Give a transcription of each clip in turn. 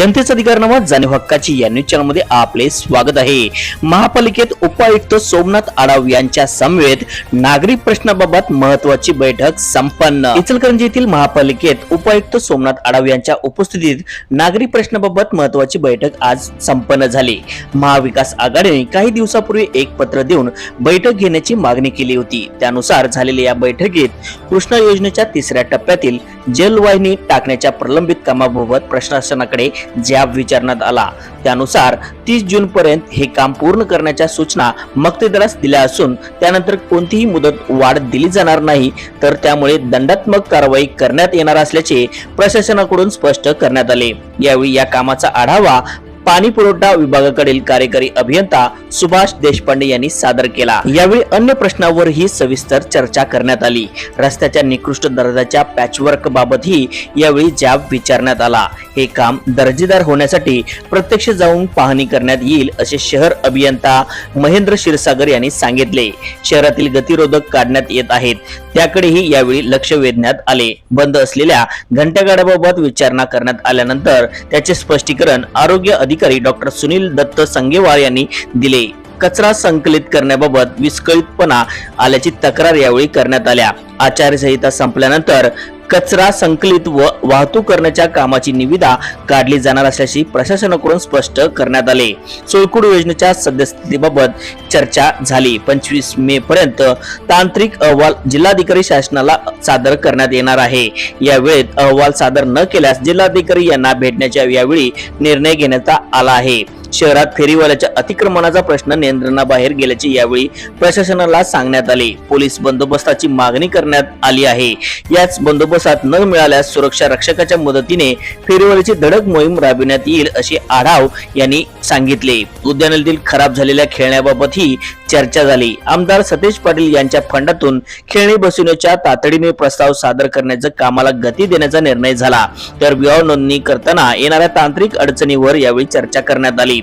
जनतेचा अधिकार नामा जाणीव हक्काची या न्यूज चॅनलमध्ये आपले स्वागत आहे. महापालिकेत उपायुक्त सोमनाथ आडाव यांच्या समवेत नागरिक प्रश्नाबाबत महत्वाची बैठक संपन्न. इचलकरंजी येथील महापालिकेत उपायुक्त सोमनाथ आडाव यांच्या उपस्थितीत नागरिक प्रश्नाबाबत महत्वाची बैठक आज संपन्न झाली. महाविकास आघाडीने काही दिवसापूर्वी एक पत्र देऊन बैठक घेण्याची मागणी केली होती. त्यानुसार झालेल्या या बैठकीत कृष्णा योजनेच्या तिसऱ्या टप्प्यातील जलवाहिनी टाकण्याच्या प्रलंबित कामाबाबत प्रशासनाकडे जाब विचारण्यात आला त्यानुसार तीस जून पर्यंत हे काम पूर्ण करण्याच्या सूचना मक्तेदारास दिल्या असून त्यानंतर कोणतीही मुदत वाढ दिली जाणार नाही तर त्यामुळे दंडात्मक कारवाई करण्यात येणार असल्याचे प्रशासनाकडून स्पष्ट करण्यात आले. यावेळी या कामाचा आढावा पाणी पुरवठा विभागाकडील कार्यकारी अभियंता सुभाष देशपांडे यांनी सादर केला. यावेळी अन्य प्रश्नावरही सविस्तर चर्चा करण्यात आली. रस्त्याच्या निकृष्ट दर्जाच्या पॅचवर्क बाबतही यावेळी जाब विचारण्यात आला. हे काम दर्जेदार होण्यासाठी प्रत्यक्ष जाऊन पाहणी करण्यात येईल असे शहर अभियंता महेंद्र क्षीरसागर यांनी सांगितले. शहरातील गतिरोधक काढण्यात येत आहेत. त्याकडेही यावेळी लक्ष वेधण्यात आले. बंद असलेल्या घंटागाड्याबाबत विचारणा करण्यात आल्यानंतर त्याचे स्पष्टीकरण आरोग्य अधिकारी डॉक्टर सुनील दत्त संगेवार यांनी दिले. कचरा संकलित करण्याबाबत विस्कळीतपणा आल्याची तक्रार यावेळी करण्यात आल्या. आचारसंहिता संपल्यानंतर कचरा संकलित व वाहतूक करण्याच्या कामाची निविदा काढली जाणार असल्याची प्रशासनाकडून स्पष्ट करण्यात आले. सोयकुड योजनेच्या सद्यस्थितीबाबत चर्चा झाली. पंचवीस मे पर्यंत तांत्रिक अहवाल जिल्हाधिकारी शासनाला सादर करण्यात येणार आहे. या वेळेत अहवाल सादर न केल्यास जिल्हाधिकारी यांना भेटण्याच्या यावेळी निर्णय घेण्यात आला आहे. शहरात फेरीवाल्याच्या अतिक्रमणाचा प्रश्न नियंत्रणाबाहेर गेल्याचे यावेळी प्रशासनाला सांगण्यात आले. पोलीस बंदोबस्ताची मागणी करण्यात आली आहे. याच बंदोबस्तात न मिळाल्यास सुरक्षा रक्षकाच्या मदतीने फेरीवाल्याची धडक मोहीम राबविण्यात येईल असे आढाव यांनी सांगितले. उद्यानातील खराब झालेल्या खेळण्याबाबतही चर्चा झाली. आमदार सतेज पाटील यांच्या फंडातून खेळणी बसवण्याच्या तातडीने प्रस्ताव सादर करण्याचं कामाला गती देण्याचा निर्णय झाला. तर विवाह नोंदणी करताना येणाऱ्या तांत्रिक अडचणीवर यावेळी चर्चा करण्यात आली.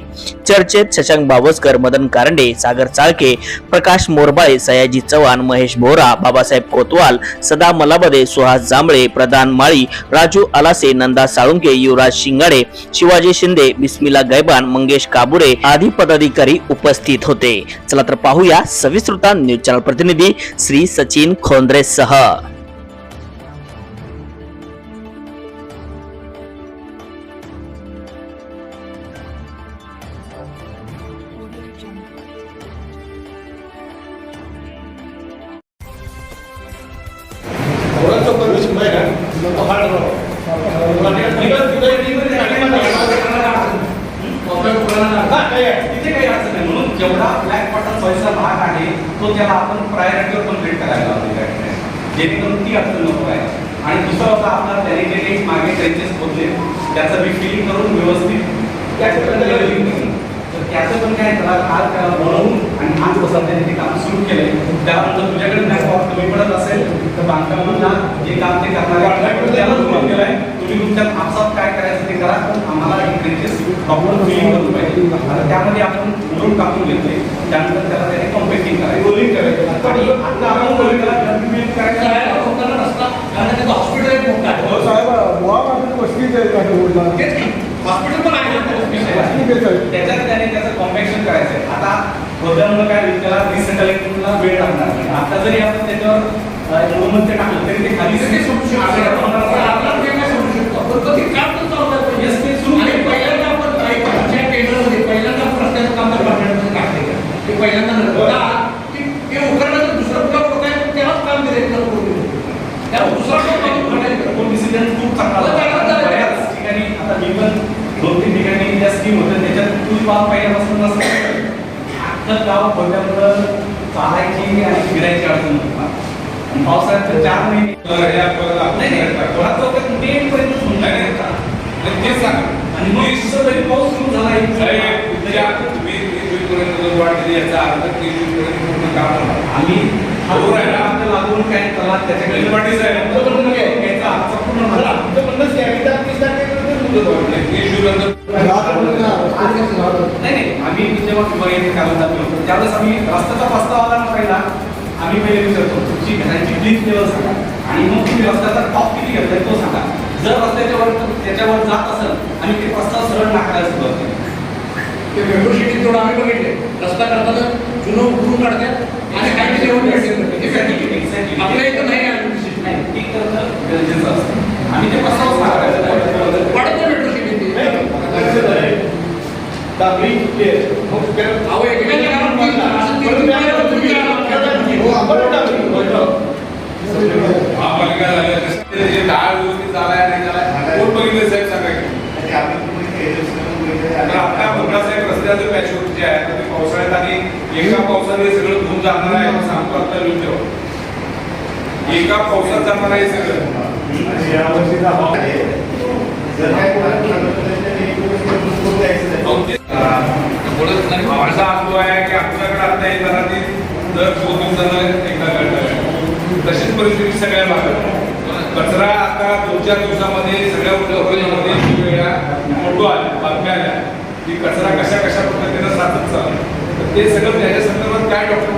चर्चेत शशांक बावस्कर मदन कारंडे सागर चाळके प्रकाश मोरबाळे सयाजी चव्हाण महेश बोरा बाबासाहेब कोतवाल सदा मलाबदे सुहास जांभळे प्रधान माळी राजू आलासे नंदा साळुंके युवराज शिंगाडे शिवाजी शिंदे बिस्मिला गैबान मंगेश काबुरे आदी पदाधिकारी उपस्थित होते. चला तर पाहूया सविस्तृता न्यूज चॅनल प्रतिनिधी श्री सचिन खोंद्रे सह. जेवढा ब्लॅक बटन व्हायचा भाग आहे तो त्याला आपण प्रायोरिटीवर कंप्लीट करायला आहे जेणेकरून ती अडचण नको आहे. आणि दुसरं होता आपला काही मागे ट्रेंचेस होते त्याचं बी फिलिंग करून व्यवस्थित. तर त्याचं पण काय काल त्याला बनवून आणि आज बसा त्याने ते काम सुरू केलंय. त्यानंतर तुझ्याकडे मॅन कमी पडत असेल तर बांधकामांना जे काम ते करणारे त्याला तुम्ही केलंय. तुम्ही तुमच्या आपसात काय करायचं ते करा. पण आम्हाला हे ट्रेंचेस प्रॉपर फिलिंग करून पाहिजे. त्यामध्ये आपण टाकून घेतोय त्यानंतर त्याला त्याने कॉम्पेटिंग करायचं रोलिंग करायचं आणि आता आपण रोलिंग करायचं हो साहेब बुवा माझं वस्तीच आहे का रोडला हॉस्पिटल पण आहे त्याच्यात त्याने त्याचं कॉम्पॅक्शन करायचं आता होत्यामुळे काय? होईल, त्याला रिसेटलिंगला वेळ लागणार आता जरी आपण त्याच्यावर मोहम्मद ते टाकलं तरी ते खाली सगळे सोडू शकतो आपण काही सोडू शकतो आपण कधी काम ते सुरू केलं. तो decision खूप चांगला होता. बऱ्याच ठिकाणी आता मी पण दोन तीन ठिकाणी ज्या स्कीम होत्या त्याच्यात तू पाव पहिल्यापासून नसतं अख्खं गाव खोट्यामुळं चालायची आणि फिरायची अडचण होती. आणि पावसाळ्यात तर चार महिने मे पर्यंत. आणि मग पाऊस सुरू झाला तरी आम्ही आपल्याला लागून काय त्याच्याकडे पाटील साहेब, पूर्ण तीस तारखेपर्यंत वाढवली. नाही नाही आम्ही जेव्हा बघायचे कागद दाखल होतो त्यावेळेस आम्ही रस्त्याचा प्रस्ताव आला ना पहिला आम्ही पहिले विचारतो तुमची घराची प्लीज लेवल सांगा आणि मग तुम्ही रस्त्याचा टॉप किती घेतलाय तो सांगा जर रस्त्याच्या वर त्याच्यावर जात असेल आणि ते प्रस्ताव सरळ नाकारायला सुरुवात केली ते मेट्रो सिटी आम्ही बघितले रस्ता करताना जुनं उकरून काढतात आणि काही जेवण आपल्या इथं नाही आम्ही मेट्रो ते करणं गरजेचं असतं आणि ते प्रस्तावच नाकारायचं पावसाळ्यात आणि एका पावसाने सगळं धुवून जाणार आहे हे सांगतो आता लिहून एका पावसात जाणार आहे सगळं अहो, माझा अनुभव आहे की आमच्याकडे आता एक घरातील दर दोन जण एकदा घडलं तशीच परिस्थिती सगळ्या भागात कचरा आता दोन चार दिवसामध्ये सगळ्या उपक्रमामध्ये वेगवेगळ्या फोटो आले बातम्या आल्या की कचरा कशा कशा पद्धतीनं साधत चालला तर ते सगळं त्याच्या संदर्भात काय डॉक्टर